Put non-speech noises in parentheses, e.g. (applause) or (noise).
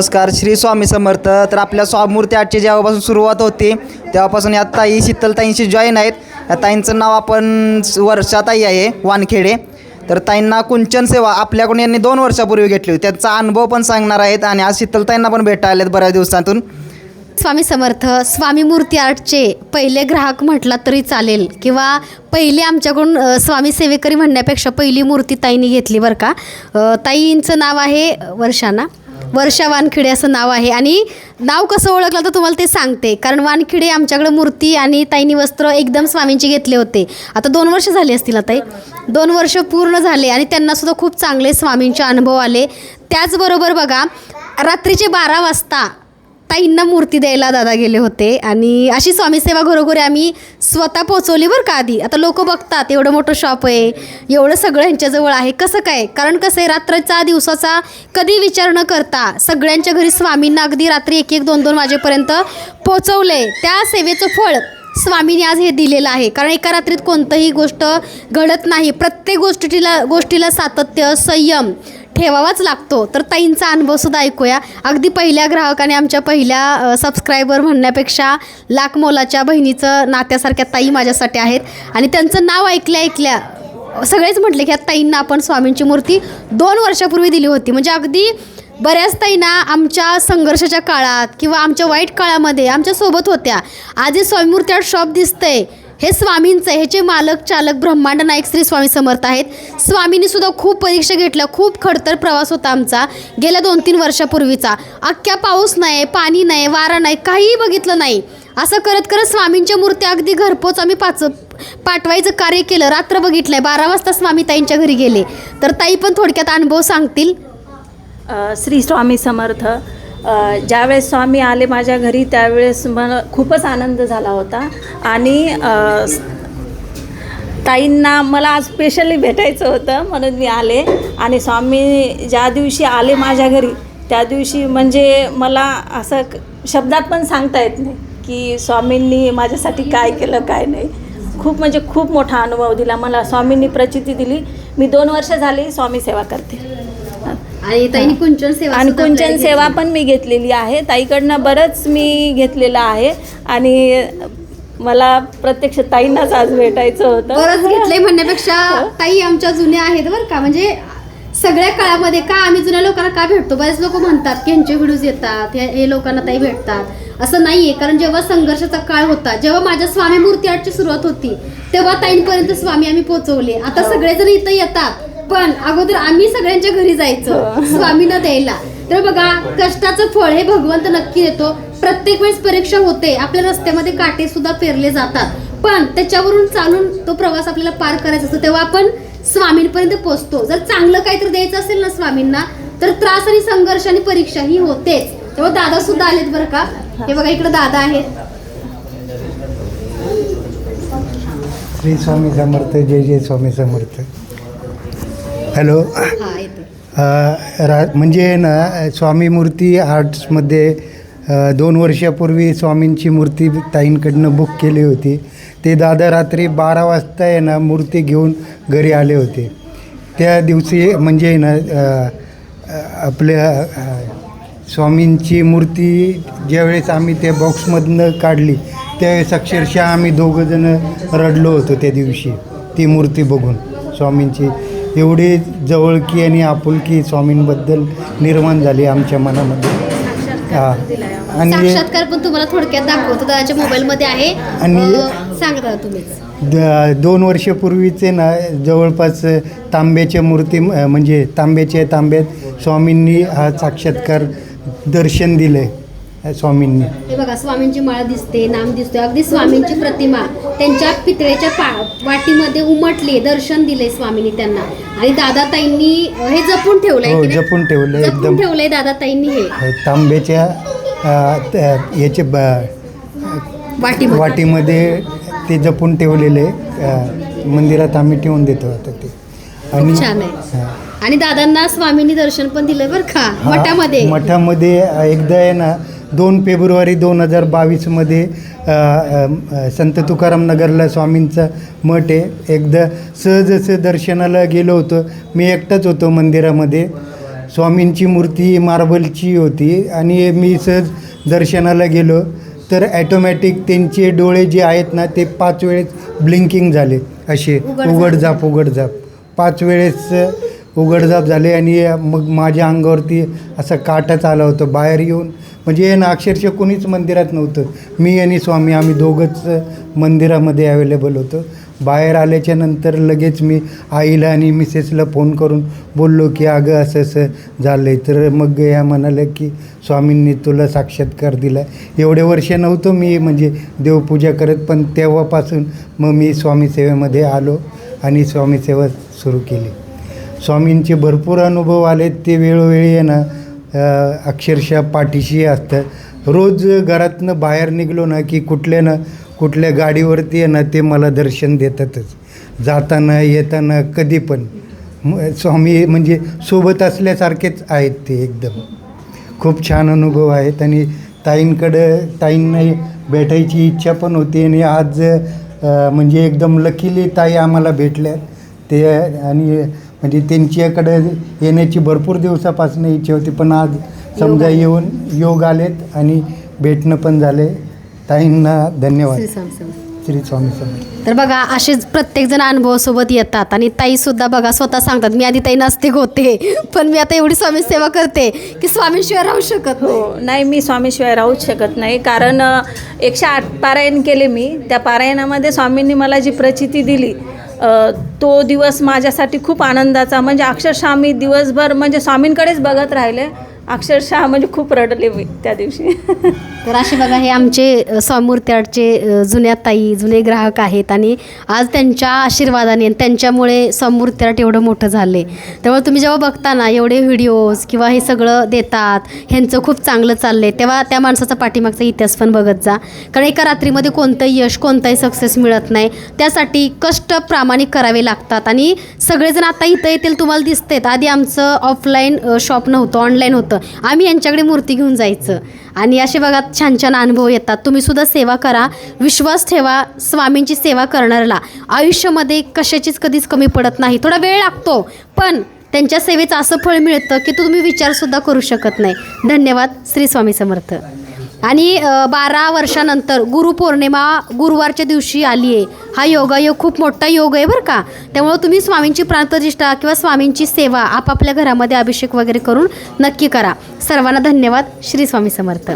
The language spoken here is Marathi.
नमस्कार श्री स्वामी समर्थ. तर आपल्या स्वामूर्ती आठची जेव्हापासून सुरुवात होती तेव्हापासून या ताई शीतलताईंशी जॉईन आहेत. या ताईंचं नाव आपण वर्षाताई आहे वानखेडे. तर ताईंना कुंचन सेवा आपल्याकडून यांनी दोन वर्षापूर्वी घेतली होती. त्यांचा अनुभव पण सांगणार आहेत आणि आज शीतलताईंना पण भेटा आहेत बऱ्याच दिवसातून. स्वामी समर्थ स्वामी मूर्ती आर्टचे पहिले ग्राहक म्हटला तरी चालेल किंवा पहिले आमच्याकडून स्वामी सेवेकरी म्हणण्यापेक्षा पहिली मूर्ती ताईंनी घेतली बरं का. ताईंचं नाव आहे वर्षाना. वर्षा वानखिडे असं नाव आहे. आणि नाव कसं ओळखलं तर तुम्हाला ते सांगते. कारण वानखिडे आमच्याकडे मूर्ती आणि ताईनी वस्त्र एकदम स्वामींची घेतले होते. आता दोन वर्ष झाली असतील आता दोन वर्ष पूर्ण झाले आणि त्यांनासुद्धा खूप चांगले स्वामींचे अनुभव आले. त्याचबरोबर बघा रात्रीचे बारा वाजता ताईंना मूर्ती द्यायला दादा गेले होते. आणि अशी स्वामी सेवा घरोघरी आम्ही स्वतः पोचवली बरं का आधी. आता लोक बघतात एवढं मोठं शॉप आहे एवढं सगळं ह्यांच्याजवळ आहे. कसं काय? कारण कसं आहे रात्रीचा दिवसाचा कधी विचार न करता सगळ्यांच्या घरी स्वामींना अगदी रात्री एक एक दोन दोन वाजेपर्यंत पोचवले त्या सेवेचं फळ स्वामीने आज हे दिलेलं आहे. कारण एका रात्रीत कोणतंही गोष्ट घडत नाही. प्रत्येक गोष्टीला गोष्टीला सातत्य संयम ठेवावाच लागतो. तर ताईंचा अनुभव सुद्धा ऐकूया. अगदी पहिल्या ग्राहकाने आमच्या पहिल्या सबस्क्रायबर म्हणण्यापेक्षा लाख मोलाच्या बहिणीचं नात्यासारख्या ताई माझ्यासाठी आहेत. आणि त्यांचं नाव ऐकल्या ऐकल्या सगळेच म्हटले की ह्या ताईंना आपण स्वामींची मूर्ती दोन वर्षापूर्वी दिली होती. म्हणजे अगदी बऱ्याच ताईंना आमच्या संघर्षाच्या काळात किंवा आमच्या वाईट काळामध्ये आमच्यासोबत होत्या. आज स्वामीमूर्ती स्वामी आर्ट शॉप दिसतंय. हे स्वामींचं ह्याचे मालक चालक ब्रह्मांड नाईक श्री स्वामी समर्थ आहेत स्वामींनी सुद्धा खूप परीक्षा घेतल्या खूप खडतर प्रवास होता आमचा गेल्या दोन तीन वर्षापूर्वीचा. अख्ख्या पाऊस नाही पाणी नाही वारा नाही काहीही बघितलं नाही. असं करत करत स्वामींच्या मूर्त्या अगदी घरपोच आम्ही पाच पाठवायचं कार्य केलं रात्र बघितलंय बारा वाजता स्वामी ताईंच्या घरी गेले. तर ताई पण थोडक्यात अनुभव सांगतील. श्री स्वामी समर्थ ज्यावेळेस स्वामी आले माझ्या घरी त्यावेळेस मला खूपच आनंद झाला होता. आणि ताईंना मला आज स्पेशली भेटायचं होतं म्हणून मी आले. आणि स्वामी ज्या दिवशी आले माझ्या घरी त्या दिवशी म्हणजे मला असं शब्दात पण सांगता येत नाही की स्वामींनी माझ्यासाठी काय केलं काय नाही. खूप म्हणजे खूप मोठा अनुभव दिला मला. स्वामींनी प्रचिती दिली. मी दोन वर्ष झाली स्वामी सेवा करते. आणि कुंचन सेवा आणि कुंचन सेवा पण मी घेतलेली आहे. ताईकडनं बरंच मी घेतलेलं आहे. आणि मला प्रत्यक्ष ताईंनाच आज भेटायचं होतं. बरंच घेतलंय म्हणण्यापेक्षा ताई आमच्या जुन्या आहेत बरं का. म्हणजे सगळ्या काळामध्ये का आम्ही जुन्या लोकांना का भेटतो? बरेच लोक म्हणतात की ह्यांचे व्हिडिओज येतात हे हे लोकांना ताई भेटतात. असं नाहीये. कारण जेव्हा संघर्षाचा काळ होता जेव्हा माझ्या स्वामी मूर्ती आर्टची सुरुवात होती तेव्हा ताईंपर्यंत स्वामी आम्ही पोहोचवले. आता सगळेजण इथं येतात. पण अगोदर आम्ही सगळ्यांच्या घरी जायचं. स्वामींना द्यायला. तर बघा कष्टाचं फळ हे भगवंत नक्की देतो. प्रत्येक वेळेस परीक्षा होते. आपल्या रस्त्यामध्ये काटे सुद्धा पेरले जातात. पण त्याच्यावरून चालून तो प्रवास आपल्याला पार करायचा असतो. तेव्हा आपण स्वामींपर्यंत पोहोचतो जर चांगलं काहीतरी द्यायचं असेल ना स्वामींना तर त्रास आणि संघर्ष आणि परीक्षा ही होतेच. तेव्हा दादा सुद्धा आलेत बरं का? हे बघा इकडे दादा आहेत. श्री स्वामी समर्थ जय जय स्वामी समर्थ. हॅलो. रा म्हणजे ना स्वामी मूर्ती आर्ट्समध्ये दोन वर्षापूर्वी स्वामींची मूर्ती ताईंकडनं बुक केली होती. ते दादा रात्री बारा वाजता आहे ना मूर्ती घेऊन घरी आले होते. त्या दिवशी म्हणजे ना आपल्या स्वामींची मूर्ती ज्यावेळेस आम्ही त्या बॉक्समधनं काढली त्यावेळेस अक्षरशः आम्ही दोघंजणं रडलो होतो त्या दिवशी ती मूर्ती बघून स्वामींची. एवढी जवळकी आणि आपुलकी स्वामींबद्दल निर्माण झाली आमच्या मनामध्ये. हा. आणि साक्षात्कार पण तुम्हाला थोडक्यात दाखवतो. दादाच्या मोबाईल मध्ये आहे. आणि- अं, तुम्हीच. द दोन वर्षापूर्वीचे ना जवळपास तांब्याच्या मूर्ती म्हणजे तांब्याच्या तांब्यात स्वामींनी हा साक्षात्कार दर्शन दिलं आहे स्वामींनी. हे बघा स्वामींची माळ दिसते नाम दिसतोय. अगदी स्वामींची प्रतिमा त्यांच्या पितळेच्या पा वाटीमध्ये उमटली दर्शन दिले स्वामींनी त्यांना. आणि दादा ताईंनी हे जपून ठेवलंय हो की नाही? जपून ठेवलं जपून एकदम. ठेवलंय दादा ताईंनी हे तांब्याच्या अ, याचे ब वाटी वाटीमध्ये ते जपून ठेवलेले अ, मंदिरात आम्ही ठेवून देतो आता ते. खूप छान आहे. हा. आणि दादांना स्वामींनी दर्शन पण दिलं बरं का? हा, मठामध्ये. मठामध्ये एकदा आहे ना दोन फेब्रुवारी दोन हजार बावीसमध्ये संत तुकाराम नगरला स्वामींचा मठ आहे. एकदा सहज असं दर्शनाला गेलो होतो. मी एकटाच होतो मंदिरामध्ये. स्वामींची मूर्ती मार्बलची होती आणि मी सहज दर्शनाला गेलो. तर ॲटोमॅटिक त्यांचे डोळे जे आहेत ना ते पाच वेळेस ब्लिंकिंग झाले. असे उघडझाप उघडझाप पाच वेळेस उघडझाप झाले आणि मग माझ्या अंगावरती असा काटाच आला होता. बाहेर येऊन म्हणजे ना अक्षरशः कोणीच मंदिरात नव्हतं. मी आणि स्वामी आम्ही दोघंच मंदिरामध्ये अवेलेबल होतो. बाहेर आल्याच्यानंतर लगेच मी आईला आणि मिसेसला फोन करून बोललो की अगं असं असं झालं आहे तर मग या म्हणाल्या की स्वामींनी तुला साक्षात्कार दिला एवढे वर्ष नव्हतो मी म्हणजे देवपूजा करत पण तेव्हापासून मग मी स्वामी सेवेमध्ये आलो आणि स्वामी सेवा सुरू केली. स्वामींचे भरपूर अनुभव आलेत ते वेळोवेळी आहे ना अक्षरशः पाठीशी असतं. रोज घरातनं बाहेर निघलो ना की कुठल्या ना कुठल्या गाडीवरती आहे ना ते मला दर्शन देतातच. जाताना येताना कधी पण. स्वामी म्हणजे सोबत असल्यासारखेच आहेत ते एकदम. खूप छान अनुभव आहेत आणि ताईंकडं ताईंना भेटायची इच्छा पण होती आणि आज म्हणजे एकदम लकीली ताई आम्हाला भेटल्या ते आणि म्हणजे त्यांच्याकडं येण्याची भरपूर दिवसापासून इच्छा होती पण आज समजा येऊन योग आलेत आणि भेटणं पण झाले ताईंना धन्यवाद. श्री स्वामी समर्थ. स्वामी तर बघा असेच प्रत्येकजण अनुभवासोबत येतात आणि ताईसुद्धा बघा स्वतः सांगतात मी आधी ताई नास्तिक होते पण मी आता एवढी स्वामी सेवा करते की स्वामींशिवाय राहू शकत नाही हो नाही. मी स्वामीशिवाय राहूच शकत नाही. कारण एकशे आठ पारायण केले मी. त्या पारायणामध्ये स्वामींनी मला जी प्रचिती दिली तो दिवस माझ्यासाठी खूप आनंदाचा म्हणजे अक्षरशः मी दिवसभर म्हणजे स्वामींकडेच बघत राहिले. अक्षरशः म्हणजे खूप रडले मी त्या दिवशी. (laughs) तर असे बघा हे आमचे स्वामूर्ती आर्टचे जुन्या ताई जुने ग्राहक आहेत आणि आज त्यांच्या आशीर्वादाने आणि त्यांच्यामुळे स्वामूर्ती आर्ट एवढं मोठं झाले. त्यामुळे तुम्ही जेव्हा बघता ना एवढे व्हिडिओज किंवा हे सगळं देतात ह्यांचं खूप चांगलं चाललंय तेव्हा त्या माणसाचा पाठीमागचा इतिहास पण बघत जा. कारण एका रात्रीमध्ये कोणतंही यश कोणताही सक्सेस मिळत नाही. त्यासाठी कष्ट प्रामाणिक करावे लागतात आणि सगळेजण आता इथं येतील तुम्हाला दिसतेत. आधी आमचं ऑफलाईन शॉप नव्हतं ऑनलाईन होतं. आम्ही यांच्याकडे मूर्ती घेऊन जायचं. आणि असे बघा छान छान अनुभव येतात. तुम्ही सुद्धा सेवा करा. विश्वास ठेवा. स्वामींची सेवा करणाऱ्याला. आयुष्यामध्ये कशाचीच कधीच कमी पडत नाही. थोडा वेळ लागतो पण त्यांच्या सेवेचं असं फळ मिळतं की तो तुम्ही विचारसुद्धा करू शकत नाही. धन्यवाद. श्री स्वामी समर्थ. आणि बारा वर्षानंतर गुरुपौर्णिमा गुरुवारच्या दिवशी आली आहे. हा योगायोग खूप मोठा योग आहे बरं का? त्यामुळं तुम्ही स्वामींची प्राणप्रतिष्ठा किंवा स्वामींची सेवा आपापल्या घरामध्ये अभिषेक वगैरे करून नक्की करा. सर्वांना धन्यवाद. श्री स्वामी समर्थ.